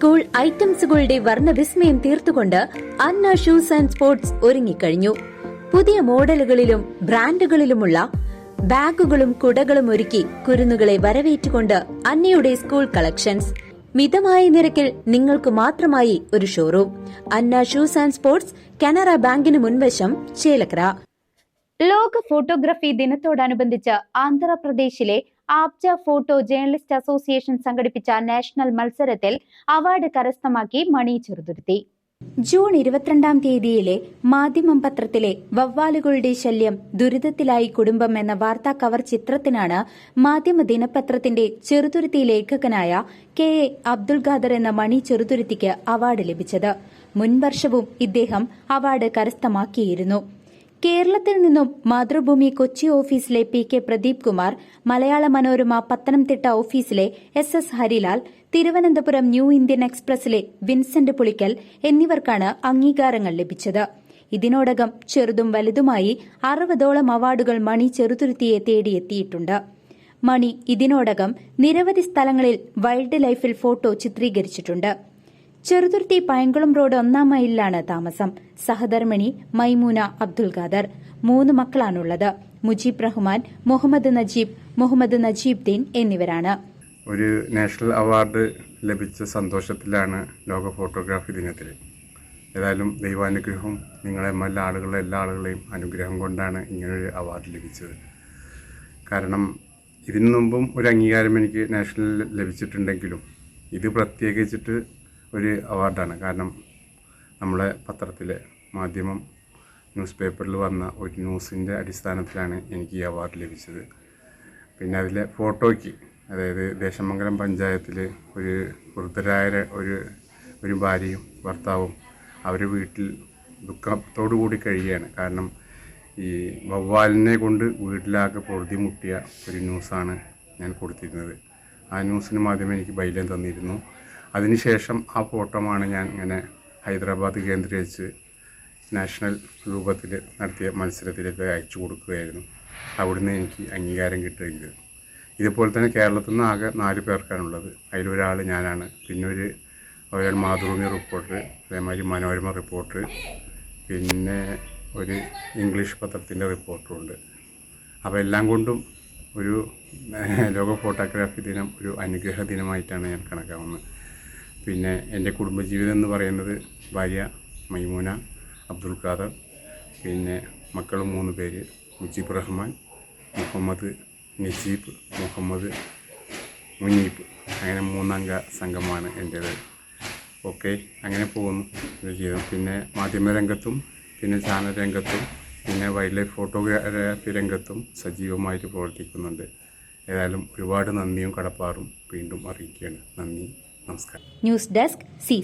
School ഐറ്റംസുകളുടെ വർണവിസ്മയം തീർത്തുകൊണ്ട് അന്ന ഷൂസ് ആൻഡ് സ്പോർട്സ് ഒരുങ്ങിക്കഴിഞ്ഞു. പുതിയ മോഡലുകളിലും ബ്രാൻഡുകളിലുമുള്ള ബാഗുകളും കുടകളും ഒരുക്കി കുരുന്നുകളെ വരവേറ്റുകൊണ്ട് അന്നയുടെ സ്കൂൾ കളക്ഷൻസ്. മിതമായ നിരക്കിൽ നിങ്ങൾക്ക് മാത്രമായി ഒരു showroom. Anna shoes and sports Canara ബാങ്കിന് മുൻവശം ചേലക്കര. ലോക ഫോട്ടോഗ്രഫി ദിനത്തോടനുബന്ധിച്ച് ആന്ധ്രാപ്രദേശിലെ ആബ്ജ ഫോട്ടോ ജേർണലിസ്റ്റ് അസോസിയേഷൻ സംഘടിപ്പിച്ച നാഷണൽ മത്സരത്തിൽ അവാർഡ് കരസ്ഥമാക്കി മണി ചെറുതുരുത്തി. ജൂൺ ഇരുപത്തിരണ്ടാം തീയതിയിലെ മാധ്യമം പത്രത്തിലെ വവ്വാലുകളുടെ ശല്യം ദുരിതത്തിലായി കുടുംബം എന്ന വാർത്താ കവർ ചിത്രത്തിനാണ് മാധ്യമ ദിനപത്രത്തിന്റെ ചെറുതുരുത്തി ലേഖകനായ കെ എ അബ്ദുൾ ഖാദർ എന്ന മണി ചെറുതുരുത്തിക്ക് അവാർഡ് ലഭിച്ചത്. മുൻവർഷവും ഇദ്ദേഹം അവാർഡ് കരസ്ഥമാക്കിയിരുന്നു. കേരളത്തിൽ നിന്നും മാതൃഭൂമി കൊച്ചി ഓഫീസിലെ പി കെ പ്രദീപ് കുമാർ മലയാള മനോരമ പത്തനംതിട്ട ഓഫീസിലെ S S Harilal Thiruvananthapuram new Indian എക്സ്പ്രസിലെ Vincent Pulickal എന്നിവർക്കാണ് അംഗീകാരങ്ങൾ ലഭിച്ചത്. ഇതിനോടകം ചെറുതും വലുതുമായി അറുപതോളം അവാർഡുകൾ മണി ചെറുതുരുത്തിയെ തേടിയെത്തിയിട്ടുണ്ട്. മണി ഇതിനോടകം നിരവധി സ്ഥലങ്ങളിൽ വൈൽഡ് ലൈഫിൽ ഫോട്ടോ ചിത്രീകരിച്ചിട്ടുണ്ട്. ചെറുതുരുത്തി പയങ്കുളം റോഡ് ഒന്നാം മൈലിലാണ് താമസം. സഹധർമ്മിണി മൈമൂന അബ്ദുൽ ഖാദർ. മൂന്ന് മക്കളാണുള്ളത്. മുജീബ് റഹ്മാൻ മുഹമ്മദ് നജീബ് മുഹമ്മദ് നജീബ് ദീൻ എന്നിവരാണ്. ഒരു നാഷണൽ അവാർഡ് ലഭിച്ച സന്തോഷത്തിലാണ് ലോക ഫോട്ടോഗ്രാഫി ദിനത്തിൽ ഏതായാലും ദൈവാനുഗ്രഹം നിങ്ങളെ എല്ലാ ആളുകളെ എല്ലാ ആളുകളെയും അനുഗ്രഹം കൊണ്ടാണ് ഇങ്ങനൊരു അവാർഡ് ലഭിച്ചത്. കാരണം ഇതിനു മുമ്പും ഒരു അംഗീകാരം എനിക്ക് നാഷണൽ ലഭിച്ചിട്ടുണ്ടെങ്കിലും ഇത് പ്രത്യേകിച്ചിട്ട് ഒരു അവാർഡാണ് കാരണം നമ്മളെ പത്രത്തിലെ മാധ്യമം ന്യൂസ് പേപ്പറിൽ വന്ന ഒരു ന്യൂസിന്റെ അടിസ്ഥാനത്തിലാണ് എനിക്ക് ഈ അവാർഡ് ലഭിച്ചത്. പിന്നെ അതിലെ ഫോട്ടോയ്ക്ക് അതായത് ദേശമംഗലം പഞ്ചായത്തിൽ ഒരു വൃദ്ധരായ ഒരു ഒരു ഭാര്യയും ഭർത്താവും അവർ വീട്ടിൽ ദുഃഖത്തോടു കൂടി കഴിയുകയാണ്. കാരണം ഈ വവ്വാലിനെ കൊണ്ട് വീട്ടിലാകെ പൊറുതി മുട്ടിയ ഒരു ന്യൂസാണ് ഞാൻ കൊടുത്തിരുന്നത്. ആ ന്യൂസിന് മാധ്യമം എനിക്ക് ബൈലം തന്നിരുന്നു. അതിനുശേഷം ആ ഫോട്ടോമാണ് ഞാൻ ഇങ്ങനെ ഹൈദരാബാദ് കേന്ദ്രീകരിച്ച് നാഷണൽ രൂപത്തിൽ നടത്തിയ മത്സരത്തിലേക്ക് അയച്ചു കൊടുക്കുകയായിരുന്നു. അവിടുന്ന് എനിക്ക് അംഗീകാരം കിട്ടുകയും ഇതുപോലെ തന്നെ കേരളത്തിൽ നിന്ന് ആകെ നാല് പേർക്കാണുള്ളത് അതിലൊരാൾ ഞാനാണ്. പിന്നെ ഒരു ഒരാൾ മാതൃഭൂമി റിപ്പോർട്ടർ അതേമാതിരി മനോരമ റിപ്പോർട്ടർ പിന്നെ ഒരു ഇംഗ്ലീഷ് പത്രത്തിന്റെ റിപ്പോർട്ടറുണ്ട് അപ്പോൾ എല്ലാം കൊണ്ടും ഒരു ലോക ഫോട്ടോഗ്രാഫി ദിനം ഒരു അനുഗ്രഹ ദിനമായിട്ടാണ് ഞാൻ കണക്കാക്കുന്നത്. പിന്നെ എന്റെ കുടുംബജീവിതം എന്ന് പറയുന്നത് ഭാര്യ മൈമൂന അബ്ദുൽ ഖാദർ പിന്നെ മക്കൾ മൂന്ന് പേര് മുജീബ് റഹ്മാൻ മുഹമ്മദ് നജീബ് മുഹമ്മദ് മുനീബ്. അങ്ങനെ മൂന്നംഗ സംഘമാണ് എന്റേത്. ഓക്കെ അങ്ങനെ പോകുന്നു എന്റെ ജീവിതം. പിന്നെ മാധ്യമരംഗത്തും പിന്നെ ചാനൽ രംഗത്തും പിന്നെ വൈൽഡ് ലൈഫ് ഫോട്ടോഗ്രാഫി രംഗത്തും സജീവമായിട്ട് പ്രവർത്തിക്കുന്നുണ്ട്. ഏതായാലും ഒരുപാട് നന്ദിയും കടപ്പാറും വീണ്ടും അറിയിക്കുകയാണ്. നന്ദി. നമസ്കാരം. News desk C